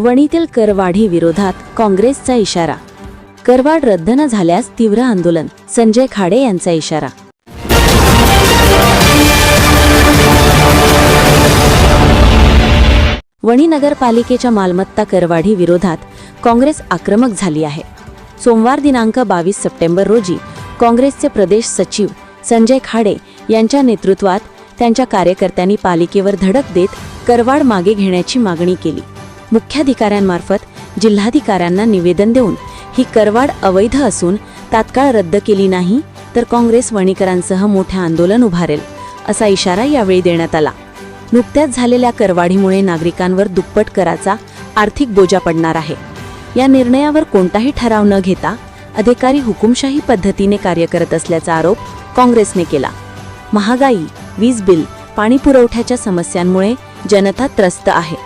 वणीतील करवाढी विरोधात काँग्रेसचा इशारा. करवाढ रद्द न झाल्यास तीव्र आंदोलन. संजय खाडे यांचा इशारा. वणी नगरपालिकेच्या मालमत्ता करवाढी विरोधात काँग्रेस आक्रमक झाली आहे. सोमवार दिनांक बावीस सप्टेंबर रोजी काँग्रेसचे प्रदेश सचिव संजय खाडे यांच्या नेतृत्वात त्यांच्या कार्यकर्त्यांनी पालिकेवर धडक देत करवाढ मागे घेण्याची मागणी केली. मुख्याधिकाऱ्यांमार्फत जिल्हाधिकाऱ्यांना निवेदन देऊन ही करवाढ अवैध असून तात्काळ रद्द केली नाही तर काँग्रेस वणीकरांसह मोठे आंदोलन उभारेल असा इशारा यावेळी देण्यात आला. नुकत्याच झालेल्या करवाढीमुळे नागरिकांवर दुप्पट कराचा आर्थिक बोजा पडणार आहे. या निर्णयावर कोणताही ठराव न घेता अधिकारी हुकुमशाही पद्धतीने कार्य करत असल्याचा आरोप काँग्रेसने केला. महागाई वीज बिल पाणी पुरवठ्याच्या समस्यांमुळे जनता त्रस्त आहे.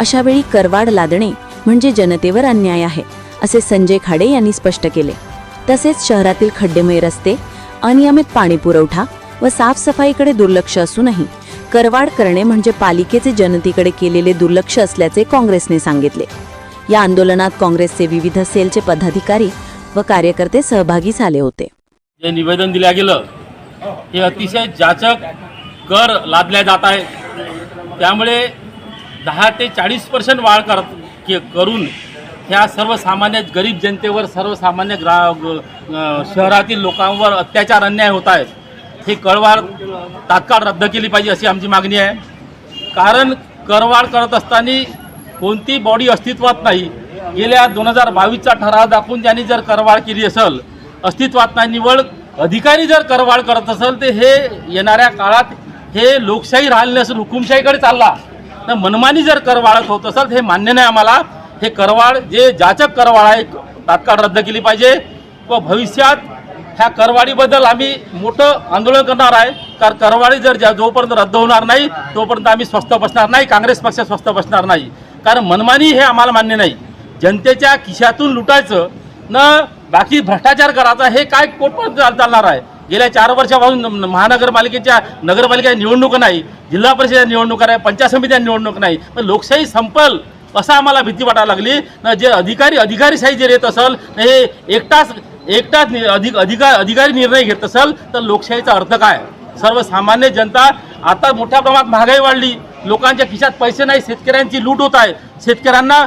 अशावेळी करवाढ लादणे म्हणजे जनतेवर अन्याय आहे असे संजय खाडे यांनी स्पष्ट केले. तसेच शहरातील खड्डेमय रस्ते अनियमित पाणी पुरवठा व साफसफाईकडे दुर्लक्ष असूनही करवाढ करणे म्हणजे पालिकेचे जनतेकडे केलेले दुर्लक्ष असल्याचे काँग्रेसने सांगितले. या आंदोलनात काँग्रेसचे विविध सेलचे पदाधिकारी व कार्यकर्ते सहभागी झाले होते. जे निवेदन दिल्या गेलं हे अतिशय जाचक कर लादल्या जात आहे त्यामुळे दहा ते चाळीस पर्सेंट वाढ कर के- करून ह्या सर्वसामान्य गरीब जनतेवर सर्वसामान्य ग्रा शहरातील लोकांवर अत्याचार अन्याय होत आहेत. ही कळवाळ तात्काळ रद्द केली पाहिजे अशी आमची मागणी आहे. कारण करवाढ करत असताना कोणती बॉडी अस्तित्वात नाही. गेल्या दोन हजार बावीसचा ठराव दाखवून त्यांनी जर करवाढ केली असेल अस्तित्वात नाही निवड अधिकारी जर करवाढ करत असेल तर हे येणाऱ्या काळात हे लोकशाही राहिलं नसून हुकुमशाहीकडे चालला. तर मनमानी जर कर वाढत होत असेल हे मान्य नाही आम्हाला. हे करवाढ जे जाचक करवाढ आहे तात्काळ रद्द केली पाहिजे. व भविष्यात ह्या करवाढीबद्दल आम्ही मोठं आंदोलन करणार आहे. कारण करवाढी जर ज्या जोपर्यंत रद्द होणार नाही तोपर्यंत आम्ही स्वस्त बसणार नाही काँग्रेस पक्ष स्वस्त बसणार नाही. कारण मनमानी हे आम्हाला मान्य नाही. जनतेच्या खिशातून लुटायचं न बाकी भ्रष्टाचार करायचा हे काय कोटपर्यंत चाल- चालणार आहे? गेल्या चार वर्षापासून महानगरपालिकेच्या नगरपालिका निवडणूक नाही जिल्हा परिषद निवडणुका नाही पंचायत समित्या निवडणूक नाही. पण लोकशाही संपल असं आम्हाला भीती वाटायला लागली. न जे अधिकारी अधिकारीशाही जर येत असेल न हे एकटाच एकटाच नि- अधिक अधिकार अधिकारी निर्णय घेत असेल तर लोकशाहीचा अर्थ काय? सर्वसामान्य जनता आता मोठ्या प्रमाणात महागाई वाढली. लोकांच्या खिशात पैसे नाही शेतकऱ्यांची लूट होत आहे. शेतकऱ्यांना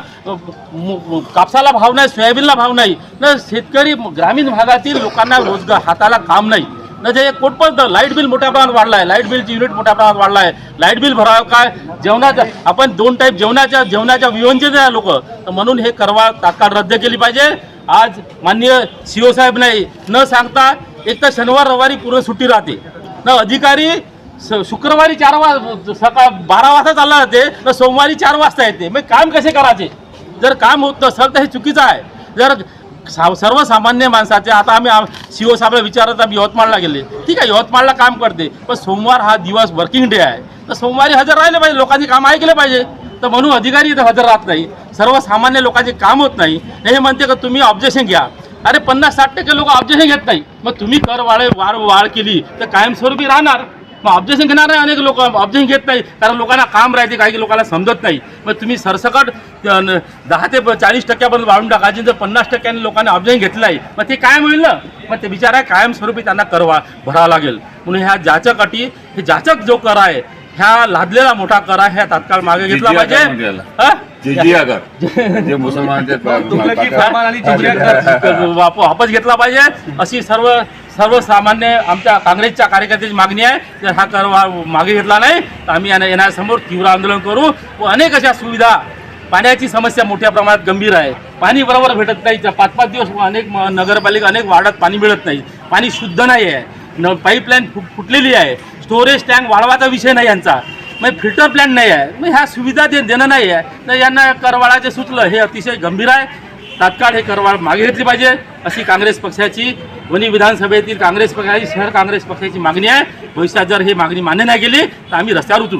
कापसाला भाव नाही सोयाबीनला भाव नाही. न शेतकरी ग्रामीण भागातील लोकांना रोजगार हाताला काम नाही. न जे कोटपर्यंत लाइट बिल मोठ्या प्रमाणात वाढलं आहे लाइट बिलची युनिट मोठ्या प्रमाणात वाढलं आहे लाइट बिल भरावं काय? जेवणाचं आपण दोन टाईप जेवणाच्या जेवणाच्या विवंचित आहे लोक. तर म्हणून हे करवा तात्काळ रद्द केली पाहिजे. आज माननीय सी ओ साहेब नाही. न सांगता एक तर शनिवार रविवारी पूर्ण सुट्टी राहते. न अधिकारी शुक्रवारी चार वाज सकाळ बारा वाजता चालला जाते तर सोमवारी चार वाजता येते मग काम कसे करायचे? जर काम होत नसेल तर हे चुकीचं आहे. जर सा सर्वसामान्य माणसाचे आता आम्ही सीओ साहेबला विचारत आम्ही यवतमाळला गेले. ठीक आहे यवतमाळला काम करते. पण सोमवार हा दिवस वर्किंग डे आहे. तर सोमवारी हजर राहिले पाहिजे लोकांची काम ऐकले पाहिजे. तर म्हणून अधिकारी इथं हजर राहत नाही. सर्वसामान्य लोकांचे काम होत नाही. हे म्हणते का तुम्ही ऑब्जेक्शन घ्या. अरे पन्नास साठ टक्के लोक ऑब्जेक्शन घेत नाही. मग तुम्ही कर वाढ वाढ वाढ केली तर कायमस्वरूपी राहणार. मग ऑब्जेक्शन घेणार नाही अनेक लोक. ऑब्जेक्शन घेत नाही. कारण लोकांना काम राहते काही लोकांना समजत नाही. मग तुम्ही सरसकट दहा ते चाळीस टक्क्यापर्यंत वाढून टाकायचे जर पन्नास टक्क्यांनी लोकांना ऑब्जेक्शन घेतलं आहे मग ते काय मिळेल ना? मग ते बिचारा कायमस्वरूपी त्यांना कर वा भरावा लागेल. म्हणून ह्या जाचक अटी हे जाचक जो कर आहे ह्या लादलेला मोठा कर आहे ह्या तात्काळ मागे घेतला पाहिजे. वापस घेतला पाहिजे. अशी सर्व सर्वसामान्य आमच्या काँग्रेसच्या कार्यकर्त्याची मागणी आहे. जर हा कर मागे घेतला नाही. तर आम्ही येण्या- येण्यासमोर तीव्र आंदोलन करू व अनेक अशा सुविधा पाण्याची समस्या मोठ्या प्रमाणात गंभीर आहे. पाणी बरोबर भेटत नाही. पाच पाच दिवस अनेक नगरपालिका अनेक वार्डात पाणी मिळत नाही. पाणी शुद्ध नाही आहे. न पाईपलाईन फुट फुटलेली आहे. स्टोरेज टँक वाढवाचा विषय नाही यांचा. मग फिल्टर प्लॅन नाही आहे. मग ह्या सुविधा दे देणं नाही आहे. तर यांना करवाळाचे सुचलं. हे अतिशय गंभीर आहे. तात्काळ हे करवाळ मागे घेतली पाहिजे. अशी काँग्रेस पक्षाची वणी विधानसभेतील काँग्रेस पक्षाची शहर काँग्रेस पक्षाची मागणी आहे. भविष्यात जर ही मागणी मान्य नाही केली तर आम्ही रस्त्यावर उतरू.